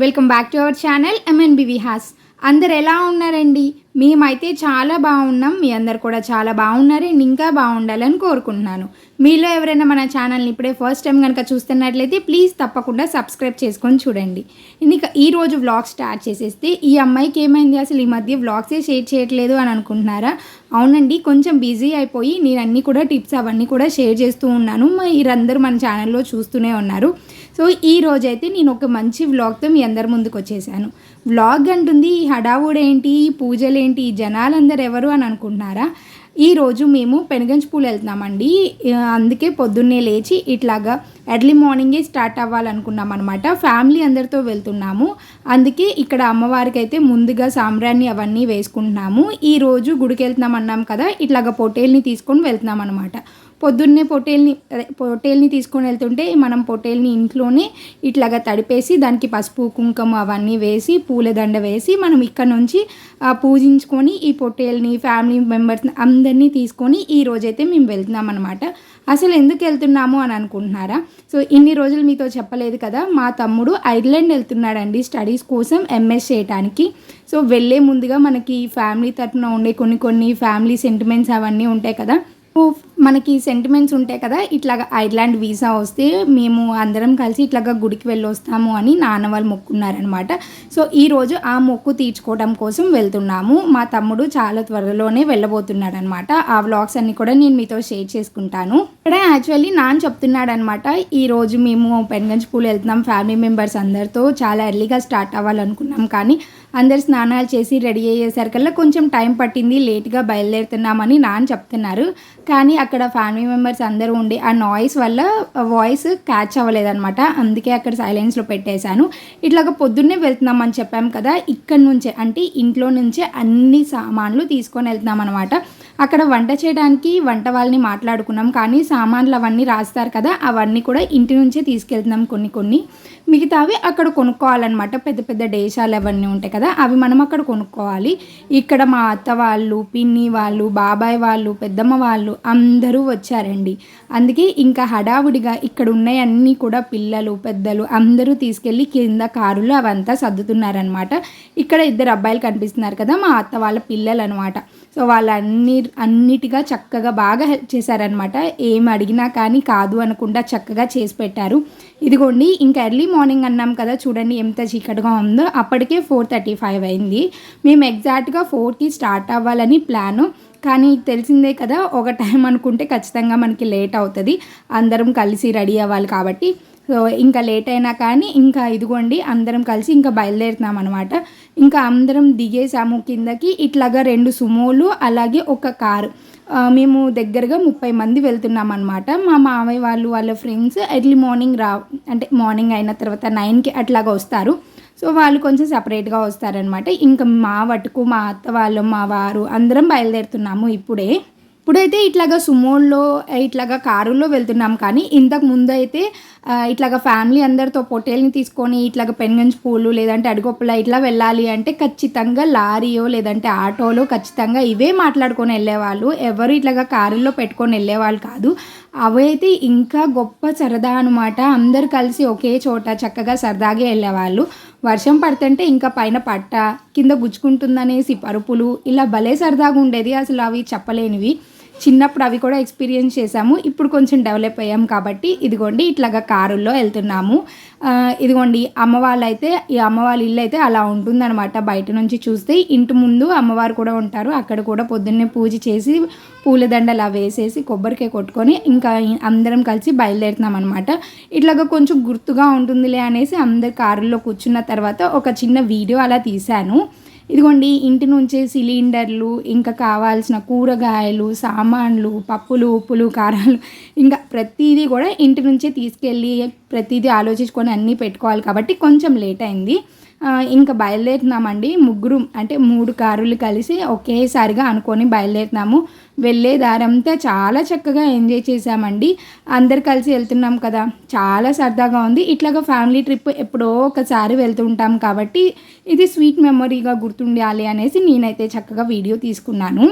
Welcome back to our channel MNB Vihas అందరు ఎలా ఉన్నారండి? మేమైతే చాలా బాగున్నాం. మీ అందరు కూడా చాలా బాగున్నారండి ఇంకా బాగుండాలని కోరుకుంటున్నాను. మీలో ఎవరైనా మన ఛానల్ని ఇప్పుడే ఫస్ట్ టైం కనుక చూస్తున్నట్లయితే ప్లీజ్ తప్పకుండా సబ్స్క్రైబ్ చేసుకొని చూడండి. ఇక ఈరోజు వ్లాగ్ స్టార్ట్ చేసేస్తే ఈ అమ్మాయికి ఏమైంది? అసలు ఈ మధ్య వ్లాగ్సే షేర్ చేయట్లేదు అని అనుకుంటున్నారా? అవునండి కొంచెం బిజీ అయిపోయి నేను అన్నీ కూడా టిప్స్ అవన్నీ కూడా షేర్ చేస్తూ ఉన్నాను. మీరందరూ మన ఛానల్లో చూస్తూనే ఉన్నారు. సో ఈ రోజైతే నేను ఒక మంచి వ్లాగ్తో మీ అందరి ముందుకు వచ్చేసాను. వ్లాగ్ అంటుంది ఈ హడావుడేంటి? ఈ పూజలేంటి? ఈ జనాలందరూ ఎవరు? అని అనుకుంటున్నారా? ఈరోజు మేము పెనుగంచి పూలు వెళ్తున్నామండి. అందుకే పొద్దున్నే లేచి ఇట్లాగా ఎర్లీ మార్నింగే స్టార్ట్ అవ్వాలనుకున్నాం అనమాట ఫ్యామిలీ అందరితో వెళ్తున్నాము. అందుకే ఇక్కడ అమ్మవారికి అయితే ముందుగా సాంబ్రాన్ని అవన్నీ వేసుకుంటున్నాము. ఈరోజు గుడికి వెళ్తున్నాం అన్నాం కదా ఇట్లాగా పొటేల్ని తీసుకొని వెళ్తున్నాం అనమాట పొద్దున్నే పొట్టేల్ని అదే పొట్టేల్ని తీసుకొని వెళ్తుంటే మనం పొట్టేల్ని ఇంట్లోనే ఇట్లాగా తడిపేసి దానికి పసుపు కుంకుమ అవన్నీ వేసి పూలదండ వేసి మనం ఇక్కడ నుంచి పూజించుకొని ఈ పొట్టేల్ని ఫ్యామిలీ మెంబర్స్ అందరినీ తీసుకొని ఈ రోజైతే మేము వెళ్తున్నాం అనమాట అసలు ఎందుకు వెళ్తున్నాము అని అనుకుంటున్నారా? సో ఇన్ని రోజులు మీతో చెప్పలేదు కదా మా తమ్ముడు ఐర్లాండ్ వెళ్తున్నాడండి స్టడీస్ కోసం ఎంఎస్ చేయడానికి సో వెళ్ళే ముందుగా మనకి ఫ్యామిలీ తరఫున ఉండే కొన్ని కొన్ని ఫ్యామిలీ సెంటిమెంట్స్ అవన్నీ ఉంటాయి కదా మనకి సెంటిమెంట్స్ ఉంటాయి కదా ఇట్లాగా ఐర్లాండ్ వీసా వస్తే మేము అందరం కలిసి ఇట్లాగా గుడికి వెళ్ళి వస్తాము అని నాన్న వాళ్ళు మొక్కున్నారనమాట సో ఈరోజు ఆ మొక్కు తీర్చుకోవడం కోసం వెళ్తున్నాము. మా తమ్ముడు చాలా త్వరలోనే వెళ్ళబోతున్నాడు అనమాట ఆ వ్లాగ్స్ అన్ని కూడా నేను మీతో షేర్ చేసుకుంటాను. ఇక్కడ యాక్చువల్లీ నాన్న చెప్తున్నాడు అనమాట ఈరోజు మేము పెన్గంజ్ పూలు వెళ్తున్నాం ఫ్యామిలీ మెంబర్స్ అందరితో చాలా ఎర్లీగా స్టార్ట్ అవ్వాలనుకున్నాం కానీ అందరు స్నానాలు చేసి రెడీ అయ్యేసరికల్లా కొంచెం టైం పట్టింది లేట్గా బయలుదేరుతున్నామని నాన్న చెప్తున్నారు. కానీ అక్కడ ఫ్యామిలీ మెంబర్స్ అందరూ ఉండి ఆ నాయిస్ వల్ల వాయిస్ క్యాచ్ అవ్వలేదన్నమాట. అందుకే అక్కడ సైలెన్స్లో పెట్టేశాను. ఇట్లాగ పొద్దున్నే వెళ్తున్నాం అని చెప్పాం కదా ఇక్కడ నుంచే అంటే ఇంట్లో నుంచే అన్ని సామాన్లు తీసుకొని వెళ్తున్నాం అనమాట అక్కడ వంట చేయడానికి వంట వాళ్ళని మాట్లాడుకున్నాం. కానీ సామాన్లు అవన్నీ రాస్తారు కదా అవన్నీ కూడా ఇంటి నుంచే తీసుకెళ్తున్నాం కొన్ని కొన్ని. మిగతావి అక్కడ కొనుక్కోవాలన్నమాట. పెద్ద పెద్ద డేషాలు అవన్నీ ఉంటాయి కదా అవి మనం అక్కడ కొనుక్కోవాలి. ఇక్కడ మా అత్త వాళ్ళు పిన్ని వాళ్ళు బాబాయ్ వాళ్ళు పెద్దమ్మ వాళ్ళు అందరూ వచ్చారండి. అందుకే ఇంకా హడావుడిగా ఇక్కడ ఉన్నాయన్నీ కూడా పిల్లలు పెద్దలు అందరూ తీసుకెళ్ళి కింద కారులు అవంతా సర్దుతున్నారనమాట ఇక్కడ ఇద్దరు అబ్బాయిలు కనిపిస్తున్నారు కదా మా అత్త వాళ్ళ పిల్లలు అనమాట సో వాళ్ళన్ని అన్నిటిగా చక్కగా బాగా హెల్ప్ చేశారనమాట ఏం అడిగినా కానీ కాదు అనకుండా చక్కగా చేసి పెట్టారు. ఇదిగోండి ఇంకా ఎర్లీ మార్నింగ్ అన్నాం కదా చూడండి ఎంత చీకటిగా ఉందో. అప్పటికే ఫోర్ థర్టీ ఫైవ్ అయింది. మేము ఎగ్జాక్ట్గా ఫోర్కి స్టార్ట్ అవ్వాలని ప్లాను. కానీ తెలిసిందే కదా ఒక టైం అనుకుంటే ఖచ్చితంగా మనకి లేట్ అవుతుంది. అందరం కలిసి రెడీ అవ్వాలి కాబట్టి. సో ఇంకా లేట్ అయినా కానీ ఇంకా ఇదిగోండి అందరం కలిసి ఇంకా బయలుదేరుతున్నాం అనమాట ఇంకా అందరం దిగేసాము కిందకి ఇట్లాగా రెండు సుమోలు అలాగే ఒక కారు. మేము దగ్గరగా ముప్పై మంది వెళ్తున్నాం అనమాట మా మామయ్య వాళ్ళు వాళ్ళ ఫ్రెండ్స్ ఎర్లీ మార్నింగ్ రా అంటే మార్నింగ్ అయిన తర్వాత నైన్కి అట్లాగా వస్తారు. సో వాళ్ళు కొంచెం సపరేట్గా వస్తారనమాట ఇంకా మా వటుకు మా అత్త వాళ్ళు మా వారు అందరం బయలుదేరుతున్నాము ఇప్పుడే. ఇప్పుడైతే ఇట్లాగా సుమోల్లో ఇట్లాగా కారులో వెళ్తున్నాం కానీ ఇంతకు ముందు అయితే ఇట్లాగా ఫ్యామిలీ అందరితో పొట్టేల్ని తీసుకొని ఇట్లాగా పెన్గంజ్ పూలు లేదంటే అడుగొప్పల ఇట్లా వెళ్ళాలి అంటే ఖచ్చితంగా లారీయో లేదంటే ఆటోలో ఖచ్చితంగా ఇవే మాట్లాడుకొని వెళ్ళేవాళ్ళు. ఎవరు ఇట్లాగా కారుల్లో పెట్టుకొని వెళ్ళేవాళ్ళు కాదు. అవైతే ఇంకా గొప్ప సరదా అనమాట అందరు కలిసి ఒకే చోట చక్కగా సరదాగా వెళ్ళేవాళ్ళు. వర్షం పడుతుంటే ఇంకా పైన పట్ట కింద గుచ్చుకుంటుందనేసి పరుపులు ఇలా భలే సరదాగా ఉండేది. అసలు అవి చెప్పలేనివి. చిన్నప్పుడు అవి కూడా ఎక్స్పీరియన్స్ చేసాము ఇప్పుడు కొంచెం డెవలప్ అయ్యాం కాబట్టి ఇదిగోండి ఇట్లాగా కారుల్లో వెళ్తున్నాము. ఇదిగోండి అమ్మవాళ్ళు అయితే ఈ అమ్మ వాళ్ళ ఇల్లు అయితే అలా ఉంటుందన్నమాట. బయట నుంచి చూస్తే ఇంటి ముందు అమ్మవారు కూడా ఉంటారు. అక్కడ కూడా పొద్దున్నే పూజ చేసి పూలదండలు అవి వేసేసి కొబ్బరికాయ కొట్టుకొని ఇంకా అందరం కలిసి బయలుదేరుతున్నాం అనమాట ఇట్లాగా కొంచెం గుర్తుగా ఉంటుందిలే అనేసి అందరు కారులో కూర్చున్న తర్వాత ఒక చిన్న వీడియో అలా తీశాను. ఇదిగోండి ఇంటి నుంచే సిలిండర్లు ఇంకా కావాల్సిన కూరగాయలు సామాన్లు పప్పులు ఉప్పులు కారాలు ఇంకా ప్రతిదీ కూడా ఇంటి నుంచే తీసుకెళ్ళి ప్రతిదీ ఆలోచించుకొని అన్నీ పెట్టుకోవాలి కాబట్టి కొంచెం లేట్ అయింది. ఇంకా బయలుదేరుతున్నామండి. ముగ్గురు అంటే మూడు కారులు కలిసి ఒకేసారిగా అనుకొని బయలుదేరుతున్నాము. వెళ్ళే దారంతా చాలా చక్కగా ఎంజాయ్ చేసామండి అందరు కలిసి వెళ్తున్నాం కదా. చాలా సరదాగా ఉంది. ఇట్లాగా ఫ్యామిలీ ట్రిప్ ఎప్పుడో ఒకసారి వెళ్తుంటాం కాబట్టి ఇది స్వీట్ మెమొరీగా గుర్తుండాలి అనేసి నేనైతే చక్కగా వీడియో తీసుకున్నాను.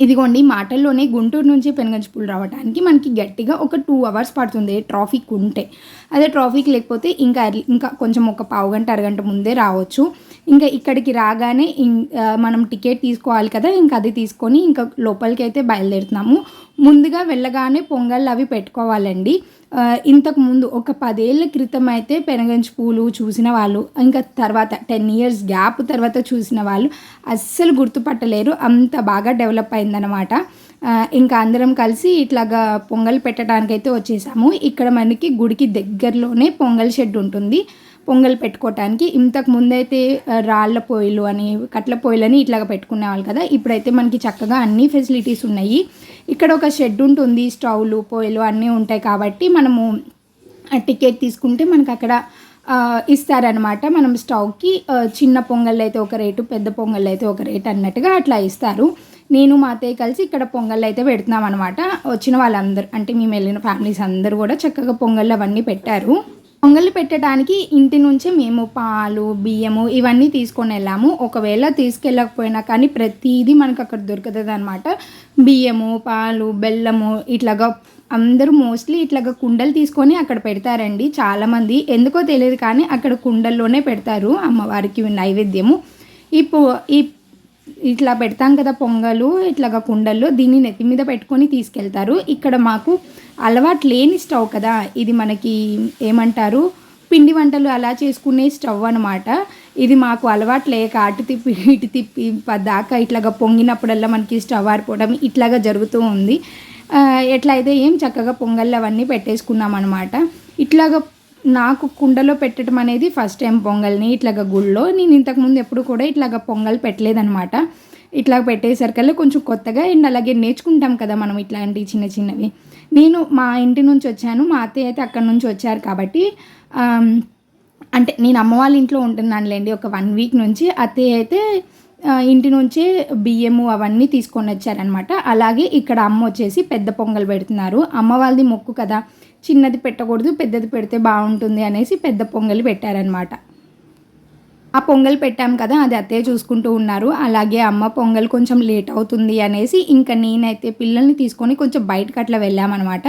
ఇదిగోండి మాటల్లోనే గుంటూరు నుంచి పెనుగంచిపూలు రావడానికి మనకి గట్టిగా ఒక టూ అవర్స్ పడుతుంది ట్రాఫిక్ ఉంటే. అదే ట్రాఫిక్ లేకపోతే ఇంకా ఇంకా కొంచెం ఒక పావు గంట అరగంట ముందే రావచ్చు. ఇంకా ఇక్కడికి రాగానే ఇం- మనం టికెట్ తీసుకోవాలి కదా ఇంకా అది తీసుకొని ఇంకా లోపలికి అయితే బయలుదేరుతున్నాము. ముందుగా వెళ్ళగానే పొంగల్ అవి పెట్టుకోవాలండి. ఇంతకుముందు ఇంతకు ముందు ఒక పదేళ్ళ క్రితం అయితే పెనగంచి పూలు చూసిన వాళ్ళు ఇంకా తర్వాత టెన్ ఇయర్స్ గ్యాప్ తర్వాత చూసిన వాళ్ళు అస్సలు గుర్తుపట్టలేరు. అంత బాగా డెవలప్ అయిందనమాట ఇంకా అందరం కలిసి ఇట్లాగా పొంగల్ పెట్టడానికైతే వచ్చేసాము. ఇక్కడ మనకి గుడికి దగ్గరలోనే పొంగల్ షెడ్ ఉంటుంది. పొంగల్ పెట్టుకోవటానికి ఇంతకు ముందైతే రాళ్ళ పొయ్యిలు అని కట్ల పొయ్యిలు అని ఇట్లాగా పెట్టుకునేవాళ్ళు కదా. ఇప్పుడైతే మనకి చక్కగా అన్ని ఫెసిలిటీస్ ఉన్నాయి. ఇక్కడ ఒక షెడ్ ఉంటుంది స్టవ్లు పొయ్యిలు అన్నీ ఉంటాయి కాబట్టి మనము టికెట్ తీసుకుంటే మనకు అక్కడ ఇస్తారనమాట మనం స్టవ్కి చిన్న పొంగల్ అయితే ఒక రేటు పెద్ద పొంగల్ అయితే ఒక రేటు అన్నట్టుగా అట్లా ఇస్తారు. నేను మా అత్తయ్య కలిసి ఇక్కడ పొంగల్ అయితే పెడుతున్నాం అనమాట వచ్చిన వాళ్ళందరూ అంటే మేము వెళ్ళిన ఫ్యామిలీస్ అందరూ కూడా చక్కగా పొంగల్ అవన్నీ పెట్టారు. పొంగలి పెట్టడానికి ఇంటి నుంచి మేము పాలు బియ్యము ఇవన్నీ తీసుకొని వెళ్ళాము. ఒకవేళ తీసుకెళ్ళకపోయినా కానీ ప్రతిదీ మనకు అక్కడ దొరుకుతుంది అనమాట బియ్యము పాలు బెల్లము ఇట్లాగా అందరూ మోస్ట్లీ ఇట్లాగా కుండలు తీసుకొని అక్కడ పెడతారండి చాలామంది. ఎందుకో తెలియదు కానీ అక్కడ కుండల్లోనే పెడతారు అమ్మవారికి నైవేద్యము. ఈ పో ఈ ఇట్లా పెడతాం కదా పొంగలు ఇట్లాగా కుండల్లో దీన్ని నెత్తి మీద పెట్టుకొని తీసుకెళ్తారు. ఇక్కడ మాకు అలవాటు లేని స్టవ్ కదా ఇది మనకి ఏమంటారు పిండి వంటలు అలా చేసుకునే స్టవ్ అనమాట ఇది మాకు అలవాటు లేక అటు తిప్పి ఇటు తిప్పి దాకా ఇట్లాగా పొంగినప్పుడల్లా మనకి స్టవ్ ఆరిపోవడం ఇట్లాగా జరుగుతూ ఉంది. ఎట్లయితే అయితే ఏం చక్కగా పొంగళ్ళు అవన్నీ పెట్టేసుకున్నాం అనమాట ఇట్లాగా నాకు కుండలో పెట్టడం అనేది ఫస్ట్ టైం పొంగల్ని ఇట్లాగా గుళ్ళో. నేను ఇంతకుముందు ఎప్పుడు కూడా ఇట్లాగా పొంగల్ పెట్టలేదనమాట ఇట్లా పెట్టేసరికల్లా కొంచెం కొత్తగా అండ్ అలాగే నేర్చుకుంటాం కదా మనం ఇట్లాంటి చిన్న చిన్నవి. నేను మా ఇంటి నుంచి వచ్చాను మా అత్తయ్య అయితే అక్కడి నుంచి వచ్చారు కాబట్టి అంటే నేను అమ్మ వాళ్ళ ఇంట్లో ఉంటున్నానులేండి ఒక వన్ వీక్ నుంచి. అత్తయ్య అయితే ఇంటి నుంచే బియ్యము అవన్నీ తీసుకొని వచ్చారనమాట అలాగే ఇక్కడ అమ్మ వచ్చేసి పెద్ద పొంగల్ పెడుతున్నారు. అమ్మ వాళ్ళది మొక్కు కదా. చిన్నది పెట్టకూడదు పెద్దది పెడితే బాగుంటుంది అనేసి పెద్ద పొంగల్ పెట్టారనమాట ఆ పొంగల్ పెట్టాం కదా అది అత్తయ్య చూసుకుంటూ ఉన్నారు. అలాగే అమ్మ పొంగల్ కొంచెం లేట్ అవుతుంది అనేసి ఇంకా నేనైతే పిల్లల్ని తీసుకొని కొంచెం బయటకు అట్లా వెళ్ళామన్నమాట.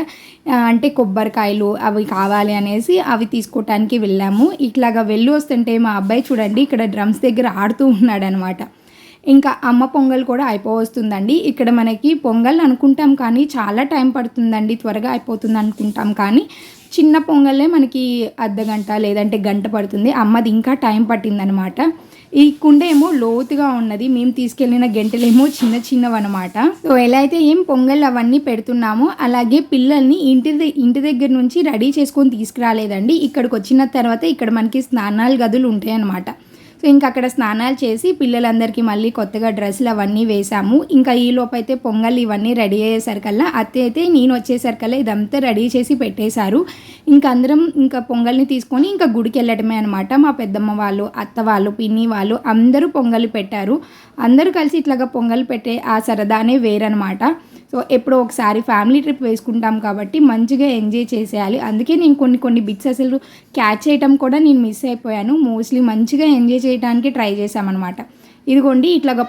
అంటే కొబ్బరికాయలు అవి కావాలి అనేసి అవి తీసుకోవటానికి వెళ్ళాము. ఇట్లాగా వెళ్ళి వస్తుంటే మా అబ్బాయి చూడండి ఇక్కడ డ్రమ్స్ దగ్గర ఆడుతూ ఉన్నాడనమాట ఇంకా అమ్మ పొంగల్ కూడా అయిపోవస్తుందండి. ఇక్కడ మనకి పొంగల్ అనుకుంటాం కానీ చాలా టైం పడుతుందండి. త్వరగా అయిపోతుంది అనుకుంటాం కానీ చిన్న పొంగలే మనకి అర్ధ గంట లేదంటే గంట పడుతుంది. అమ్మది ఇంకా టైం పట్టిందనమాట. ఈ కుండ ఏమో లోతుగా ఉన్నది. మేము తీసుకెళ్ళిన గంటలేమో చిన్న చిన్నవి అనమాట సో ఎలా అయితే ఏం పొంగల్ అవన్నీ పెడుతున్నామో అలాగే పిల్లల్ని ఇంటి ఇంటి దగ్గర నుంచి రెడీ చేసుకొని తీసుకురాలేదండి. ఇక్కడికి వచ్చిన తర్వాత ఇక్కడ మనకి స్నానాల గదులు ఉంటాయి అన్నమాట సో ఇంకా అక్కడ స్నానాలు చేసి పిల్లలందరికీ మళ్ళీ కొత్తగా డ్రెస్సులు అవన్నీ వేసాము ఇంకా ఈ లోపైతే అయితే పొంగల్ ఇవన్నీ రెడీ అయ్యేసరికల్లా అత్తే అయితే నేను వచ్చేసరికల్లా ఇదంతా రెడీ చేసి పెట్టేశారు. ఇంకా అందరం ఇంకా పొంగల్ని తీసుకొని ఇంకా గుడికి వెళ్ళటమే అనమాట మా పెద్దమ్మ వాళ్ళు అత్త వాళ్ళు పిన్ని వాళ్ళు అందరూ పొంగల్ పెట్టారు. అందరూ కలిసి ఇట్లాగా పొంగల్ పెట్టే ఆ సరదానే వేరనమాట సో ఎప్పుడో ఒకసారి ఫ్యామిలీ ట్రిప్ వేసుకుంటాం కాబట్టి మంచిగా ఎంజాయ్ చేసేయాలి. అందుకే నేను కొన్ని కొన్ని బిట్స్ అసలు క్యాచ్ చేయటం కూడా నేను మిస్ అయిపోయాను. మోస్ట్లీ మంచిగా ఎంజాయ్ చేయడానికి ట్రై చేశామన్నమాట. ఇదిగోండి ఇట్లాగా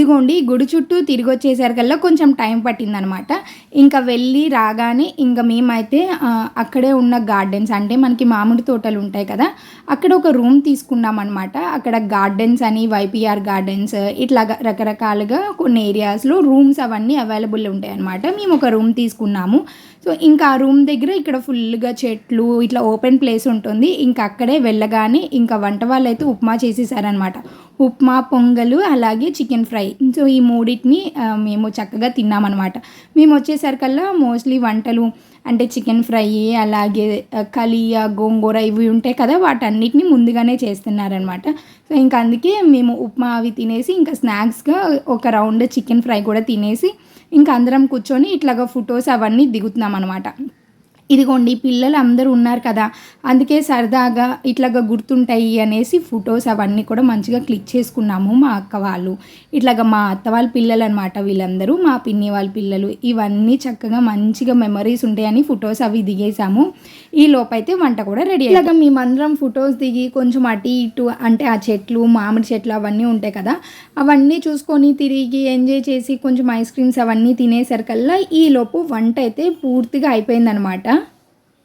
ఇదిగోండి గుడి చుట్టూ తిరిగి వచ్చేసరికల్లా కొంచెం టైం పట్టిందనమాట. ఇంకా వెళ్ళి రాగానే ఇంకా మేమైతే అక్కడే ఉన్న గార్డెన్స్ అంటే మనకి మామిడి తోటలు ఉంటాయి కదా అక్కడ ఒక రూమ్ తీసుకున్నాం అనమాట అక్కడ గార్డెన్స్ అని వైపిఆర్ గార్డెన్స్ ఇట్లా రకరకాలుగా కొన్ని ఏరియాస్లో రూమ్స్ అవన్నీ అవైలబుల్ ఉంటాయి అనమాట మేము ఒక రూమ్ తీసుకున్నాము. సో ఇంకా ఆ రూమ్ దగ్గర ఇక్కడ ఫుల్గా చెట్లు ఇట్లా ఓపెన్ ప్లేస్ ఉంటుంది. ఇంకా అక్కడే వెళ్ళగానే ఇంకా వంట వాళ్ళు అయితే ఉప్మా చేసేసారనమాట. ఉప్మా పొంగలు అలాగే చికెన్ ఫ్రై. సో ఈ మూడింటిని మేము చక్కగా తిన్నామన్నమాట. మేము వచ్చేసరికల్లా మోస్ట్లీ వంటలు అంటే చికెన్ ఫ్రై అలాగే కలియా గోంగూర ఇవి ఉంటాయి కదా వాటన్నిటిని ముందుగానే చేస్తున్నారనమాట సో ఇంకా అందుకే మేము ఉప్మా అవి తినేసి ఇంకా స్నాక్స్గా ఒక రౌండ్ చికెన్ ఫ్రై కూడా తినేసి ఇంకా అందరం కూర్చొని ఇట్లాగా ఫొటోస్ అవన్నీ దిగుతున్నాం అనమాట ఇదిగోండి పిల్లలు అందరూ ఉన్నారు కదా అందుకే సరదాగా ఇట్లాగా గుర్తుంటాయి అనేసి ఫొటోస్ అవన్నీ కూడా మంచిగా క్లిక్ చేసుకున్నాము మా అక్క వాళ్ళు. ఇట్లాగా మా అత్త వాళ్ళ పిల్లలు అనమాట వీళ్ళందరూ మా పిన్ని వాళ్ళ పిల్లలు ఇవన్నీ చక్కగా మంచిగా మెమరీస్ ఉంటాయని ఫొటోస్ అవి దిగేసాము ఈ లోపైతే వంట కూడా రెడీ ఇలాగా మేమందరం ఫొటోస్ దిగి కొంచెం అటు ఇటు అంటే ఆ చెట్లు మామిడి చెట్లు అవన్నీ ఉంటాయి కదా అవన్నీ చూసుకొని తిరిగి ఎంజాయ్ చేసి కొంచెం ఐస్ క్రీమ్స్ అవన్నీ తినేసరికల్లా ఈ లోపు వంట అయితే పూర్తిగా అయిపోయిందనమాట.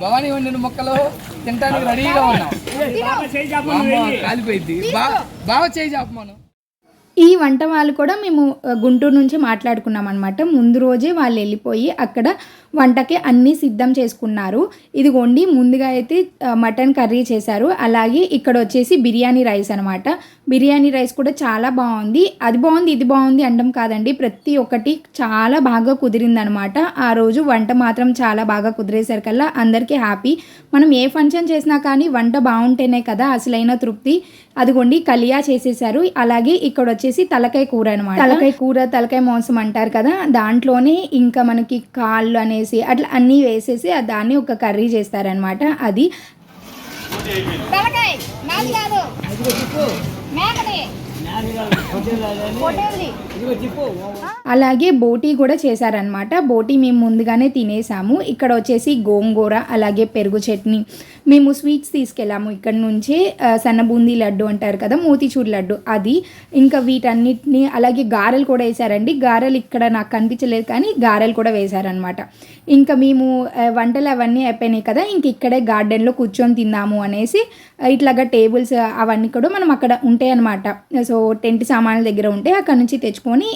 భవానీ వండిన మొక్కలు తినడానికి రెడీగా ఉన్నాం. కాలిపోయింది. బా- బాగా చేయి చెప్పమాను ఈ వంట వాళ్ళు కూడా మేము గుంటూరు నుంచి మాట్లాడుకున్నాం అనమాట ముందు రోజే వాళ్ళు వెళ్ళిపోయి అక్కడ వంటకి అన్నీ సిద్ధం చేసుకున్నారు. ఇదిగోండి ముందుగా అయితే మటన్ కర్రీ చేశారు. అలాగే ఇక్కడ వచ్చేసి బిర్యానీ రైస్ అనమాట బిర్యానీ రైస్ కూడా చాలా బాగుంది. అది బాగుంది ఇది బాగుంది అనడం కాదండి. ప్రతి ఒక్కటి చాలా బాగా కుదిరింది అనమాట ఆ రోజు వంట మాత్రం చాలా బాగా కుదిరేసరికల్లా అందరికీ హ్యాపీ. మనం ఏ ఫంక్షన్ చేసినా కానీ వంట బాగుంటేనే కదా అసలైన తృప్తి. అదిగోండి కలియా చేసేసారు అలాగే ఇక్కడ వచ్చేసి తలకాయ కూర అనమాట తలకాయ కూర తలకాయ మాంసం అంటారు కదా దాంట్లోనే ఇంకా మనకి కాళ్ళు అనేసి అట్లా అన్నీ వేసేసి ఆ దాన్ని ఒక కర్రీ చేస్తారనమాట అది అలాగే బోటీ కూడా చేశారనమాట బోటీ మేము ముందుగానే తినేసాము. ఇక్కడ వచ్చేసి గోంగూర అలాగే పెరుగు చట్నీ మేము స్వీట్స్ తీసుకెళ్ళాము. ఇక్కడ నుంచే సన్న బూందీ లడ్డు అంటారు కదా మోతీచూర్ లడ్డు అది. ఇంకా వీటన్నిటిని అలాగే గారెలు కూడా వేశారండి. గారెలు ఇక్కడ నాకు కనిపించలేదు కానీ గారెలు కూడా వేశారనమాట ఇంకా మేము వంటలు అవన్నీ అయిపోయినాయి కదా ఇంక ఇక్కడే గార్డెన్లో కూర్చొని తిందాము అనేసి ఇట్లాగా టేబుల్స్ అవన్నీ కూడా మనం అక్కడ ఉంటాయి అనమాట సో టెంట్ సామాన్ల దగ్గర ఉంటే అక్కడ నుంచి తెచ్చుకొని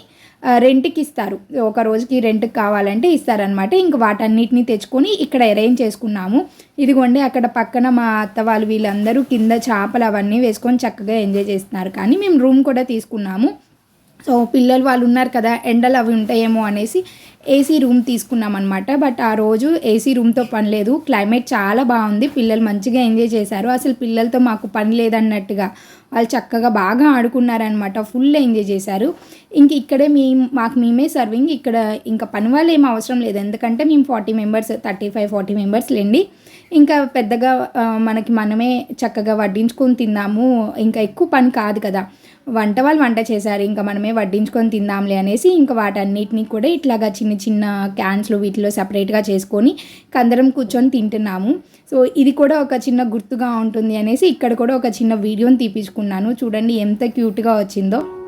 రెంట్కి ఇస్తారు. ఒక రోజుకి రెంట్కి కావాలంటే ఇస్తారనమాట ఇంక వాటన్నిటిని తెచ్చుకొని ఇక్కడ అరేంజ్ చేసుకున్నాము. ఇదిగోండి అక్కడ పక్కన మా అత్త వాళ్ళు వీళ్ళందరూ కింద చేపలు అవన్నీ వేసుకొని చక్కగా ఎంజాయ్ చేస్తున్నారు. కానీ మేము రూమ్ కూడా తీసుకున్నాము. సో పిల్లలు వాళ్ళు ఉన్నారు కదా ఎండలు అవి ఉంటాయేమో అనేసి ఏసీ రూమ్ తీసుకున్నాం అనమాట బట్ ఆ రోజు ఏసీ రూమ్తో పని లేదు. క్లైమేట్ చాలా బాగుంది. పిల్లలు మంచిగా ఎంజాయ్ చేశారు. అసలు పిల్లలతో మాకు పని లేదన్నట్టుగా వాళ్ళు చక్కగా బాగా ఆడుకున్నారనమాట ఫుల్ ఎంజాయ్ చేశారు. ఇంక ఇక్కడే మీ మాకు మేమే సర్వింగ్ ఇక్కడ ఇంకా పని వాళ్ళు ఏం అవసరం లేదు. ఎందుకంటే మేము forty members thirty five forty members లేండి. ఇంకా పెద్దగా మనకి మనమే చక్కగా వడ్డించుకొని తిన్నాము. ఇంకా ఎక్కువ పని కాదు కదా. వంట వాళ్ళు వంట చేశారు. ఇంకా మనమే వడ్డించుకొని తిందాంలే అనేసి ఇంకా వాటన్నిటిని కూడా ఇట్లాగా చిన్న చిన్న క్యాన్స్లో వీటిలో సపరేట్గా చేసుకొని కందరం కూర్చొని తింటున్నాము. సో ఇది కూడా ఒక చిన్న గుర్తుగా ఉంటుంది అనేసి ఇక్కడ కూడా ఒక చిన్న వీడియోని తీపించుకున్నాను చూడండి ఎంత క్యూట్గా వచ్చిందో.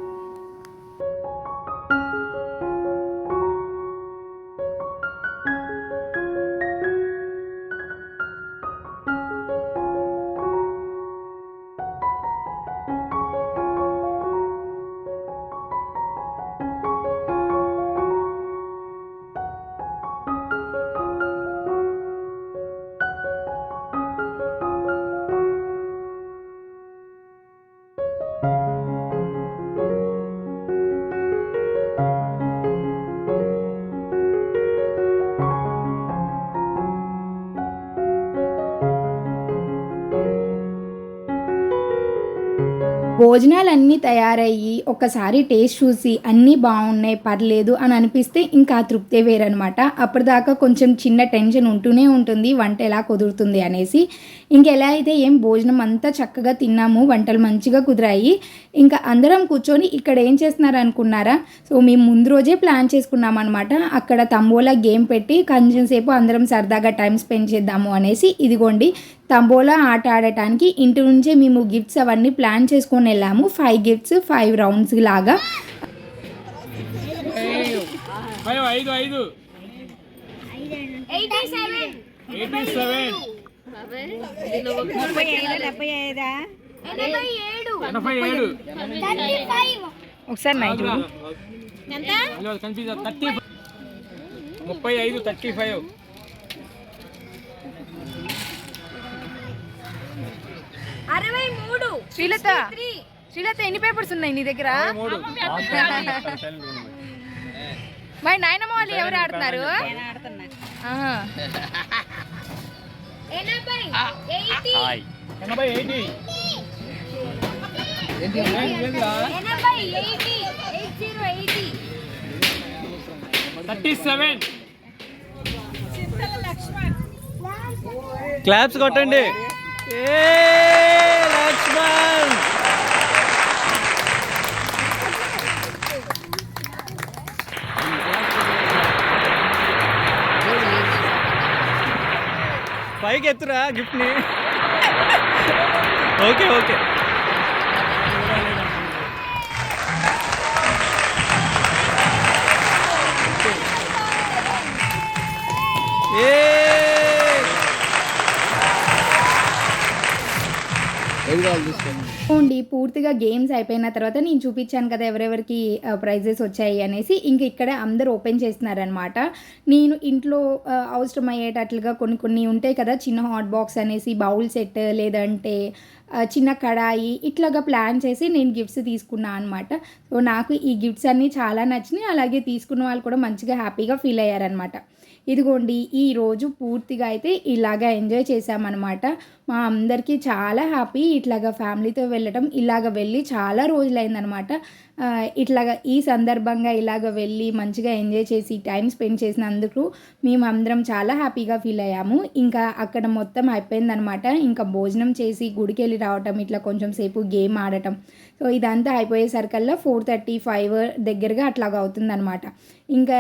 భోజనాలు అన్నీ తయారయ్యి ఒకసారి టేస్ట్ చూసి అన్నీ బాగున్నాయి పర్లేదు అని అనిపిస్తే ఇంకా తృప్తే వేరనమాట అప్పటిదాకా కొంచెం చిన్న టెన్షన్ ఉంటూనే ఉంటుంది వంట ఎలా కుదురుతుంది అనేసి. ఇంకెలా అయితే ఏం భోజనం అంతా చక్కగా తిన్నాము వంటలు మంచిగా కుదిరాయి. ఇంకా అందరం కూర్చొని ఇక్కడ ఏం చేస్తున్నారు అనుకున్నారా? సో మేము ముందు రోజే ప్లాన్ చేసుకున్నాం అనమాట అక్కడ తంబోలా గేమ్ పెట్టి కొంచెం సేపు అందరం సరదాగా టైం స్పెండ్ చేద్దాము అనేసి ఇదిగోండి. తంబోలా ఆట ఆడటానికి ఇంటి నుంచే మేము గిఫ్ట్స్ అవన్నీ ప్లాన్ చేసుకొని వెళ్ళాము. ఫైవ్ గిఫ్ట్స్ ఫైవ్ రౌండ్స్ లాగా ఒకసారి ముప్పై ఐదు థర్టీ ఫైవ్ అరవై మూడు. శ్రీలత శ్రీలత ఎన్ని పేపర్స్ ఉన్నాయి నీ దగ్గర? మరి నాయనమ్మ వాళ్ళు ఎవరు ఆడుతున్నారు? క్లాప్స్ కొట్టండి. లక్ష్మణ్ పైకి ఎత్తురా గిఫ్ట్ని. Okay okay. ఉండి పూర్తిగా గేమ్స్ అయిపోయిన తర్వాత నేను చూపించాను కదా ఎవరెవరికి ప్రైజెస్ వచ్చాయి అనేసి. ఇంక ఇక్కడ అందరు ఓపెన్ చేస్తున్నారనమాట నేను ఇంట్లో అవసరమయ్యేటట్లుగా అవసరం అయ్యేటట్లుగా కొన్ని కొన్ని ఉంటాయి కదా చిన్న హాట్ బాక్స్ అనేసి బౌల్ సెట్ లేదంటే చిన్న కడాయి ఇట్లాగా ప్లాన్ చేసి నేను గిఫ్ట్స్ తీసుకున్నా అనమాట సో నాకు ఈ గిఫ్ట్స్ అన్నీ చాలా నచ్చినాయి. అలాగే తీసుకున్న వాళ్ళు కూడా మంచిగా హ్యాపీగా ఫీల్ అయ్యారనమాట ఇదిగోండి ఈరోజు పూర్తిగా అయితే ఇలాగా ఎంజాయ్ చేశామన్నమాట. మా అందరికీ చాలా హ్యాపీ. ఇట్లాగా ఫ్యామిలీతో వెళ్ళటం ఇలాగ వెళ్ళి చాలా రోజులైందనమాట ఇట్లాగ ఇట్లాగా ఈ సందర్భంగా ఇలాగ వెళ్ళి మంచిగా ఎంజాయ్ చేసి టైం స్పెండ్ చేసినందుకు మేము అందరం చాలా హ్యాపీగా ఫీల్ అయ్యాము. ఇంకా అక్కడ మొత్తం అయిపోయిందనమాట ఇంకా భోజనం చేసి గుడికి వెళ్ళి రావటం ఇట్లా కొంచెం సేపు గేమ్ ఆడటం సో ఇదంతా అయిపోయేసరికల్లా ఫోర్ థర్టీ ఫైవ్ దగ్గరగా అట్లాగా అవుతుందనమాట ఇంకా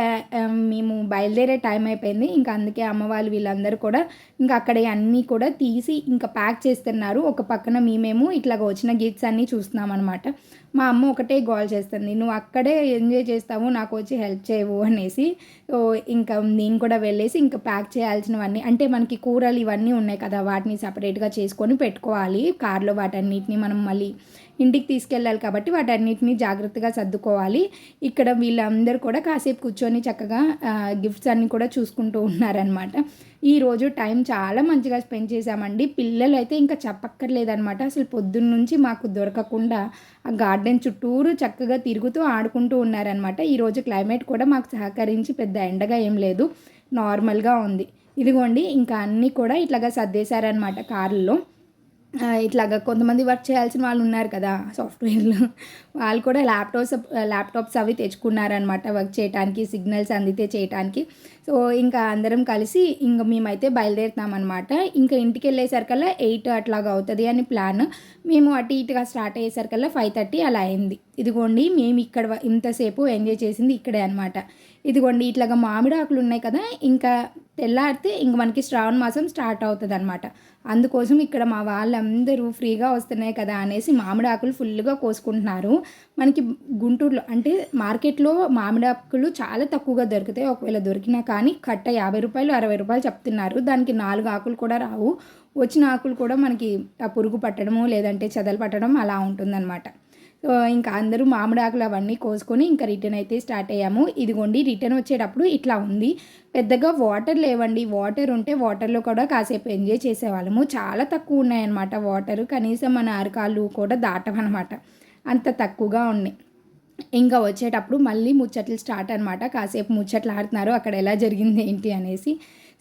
మేము బయలుదేరే టైం అయిపోయింది. ఇంకా అందుకే అమ్మ వాళ్ళు వీళ్ళందరూ కూడా ఇంకా అక్కడ అన్నీ కూడా తీసి ఇంకా ప్యాక్ చేస్తున్నారు. ఒక పక్కన మేమేమో ఇట్లాగ వచ్చిన గిఫ్ట్స్ అన్నీ చూస్తున్నాం అనమాట మా అమ్మ ఒకటే గోల్ చేస్తుంది. నువ్వు అక్కడే ఎంజాయ్ చేస్తావు నాకు వచ్చి హెల్ప్ చేయవు అనేసి. ఇంకా నేను కూడా వెళ్ళేసి ఇంకా ప్యాక్ చేయాల్సినవన్నీ అంటే మనకి కూరలు ఇవన్నీ ఉన్నాయి కదా వాటిని సపరేట్గా చేసుకొని పెట్టుకోవాలి. కార్లో వాటన్నిటిని మనం మళ్ళీ ఇంటికి తీసుకెళ్ళాలి కాబట్టి వాటన్నిటిని జాగ్రత్తగా సర్దుకోవాలి. ఇక్కడ వీళ్ళందరూ కూడా కాసేపు కూర్చొని చక్కగా గిఫ్ట్స్ అన్నీ కూడా చూసుకుంటూ ఉన్నారనమాట ఈరోజు టైం చాలా మంచిగా స్పెండ్ చేశామండి. పిల్లలు అయితే ఇంకా చెప్పక్కర్లేదనమాట అసలు పొద్దున్న నుంచి మాకు దొరకకుండా ఆ గార్డెన్ చుట్టూరు చక్కగా తిరుగుతూ ఆడుకుంటూ ఉన్నారనమాట ఈరోజు క్లైమేట్ కూడా మాకు సహకరించి పెద్ద ఎండగా ఏం లేదు. నార్మల్గా ఉంది. ఇదిగోండి ఇంకా అన్నీ కూడా ఇట్లాగా సర్దేశారనమాట కారులో ఇట్లాగా కొంతమంది వర్క్ చేయాల్సిన వాళ్ళు ఉన్నారు కదా సాఫ్ట్వేర్లు వాళ్ళు కూడా ల్యాప్టాప్స్ ల్యాప్టాప్స్ అవి తెచ్చుకున్నారనమాట వర్క్ చేయడానికి సిగ్నల్స్ అందితే చేయడానికి సో ఇంకా అందరం కలిసి ఇంకా మేమైతే బయలుదేరుతామన్నమాట. ఇంకా ఇంటికి వెళ్ళేసరికల్లా ఎయిట్ అట్లాగా అవుతుంది అని ప్లాన్ మేము అటు ఇటుగా స్టార్ట్ అయ్యేసరికల్లా ఫైవ్ థర్టీ అలా అయింది. ఇదిగోండి మేము ఇక్కడ ఇంతసేపు ఎంజాయ్ చేసింది ఇక్కడే అనమాట ఇదిగోండి ఇట్లాగా మామిడి ఆకులు ఉన్నాయి కదా ఇంకా తెల్లారితే ఇంక మనకి శ్రావణ మాసం స్టార్ట్ అవుతుంది అనమాట అందుకోసం ఇక్కడ మా వాళ్ళందరూ ఫ్రీగా వస్తున్నాయి కదా అనేసి మామిడి ఆకులు ఫుల్గా కోసుకుంటున్నారు. మనకి గుంటూరులో అంటే మార్కెట్లో మామిడి ఆకులు చాలా తక్కువగా దొరుకుతాయి. ఒకవేళ దొరికినా కానీ కట్ట యాభై రూపాయలు అరవై రూపాయలు చెప్తున్నారు. దానికి నాలుగు ఆకులు కూడా రావు. వచ్చిన ఆకులు కూడా మనకి ఆ పురుగు పట్టడము లేదంటే చెదలు పట్టడం అలా ఉంటుందన్నమాట. ఇంకా అందరూ మామిడి ఆకులు అవన్నీ కోసుకొని ఇంకా రిటర్న్ అయితే స్టార్ట్ అయ్యాము. ఇదిగోండి రిటర్న్ వచ్చేటప్పుడు ఇట్లా ఉంది. పెద్దగా వాటర్ లేవండి. వాటర్ ఉంటే వాటర్లో కూడా కాసేపు ఎంజాయ్ చేసేవాళ్ళము. చాలా తక్కువ ఉన్నాయన్నమాట వాటర్. కనీసం మన అరకాలు కూడా దాటమన్నమాట అంత తక్కువగా ఉన్నాయి. ఇంకా వచ్చేటప్పుడు మళ్ళీ ముచ్చట్లు స్టార్ట్ అనమాట కాసేపు ముచ్చట్లు ఆడుతున్నారు. అక్కడ ఎలా జరిగింది ఏంటి అనేసి.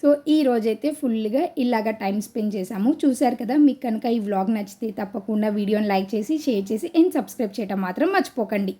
సో ఈ రోజైతే ఫుల్గా ఇలాగా టైం స్పెండ్ చేశాము. చూశారు కదా మీకు కనుక ఈ వ్లాగ్ నచ్చితే తప్పకుండా వీడియోని లైక్ చేసి షేర్ చేసి అండ్ సబ్స్క్రైబ్ చేయటం మాత్రం మర్చిపోకండి.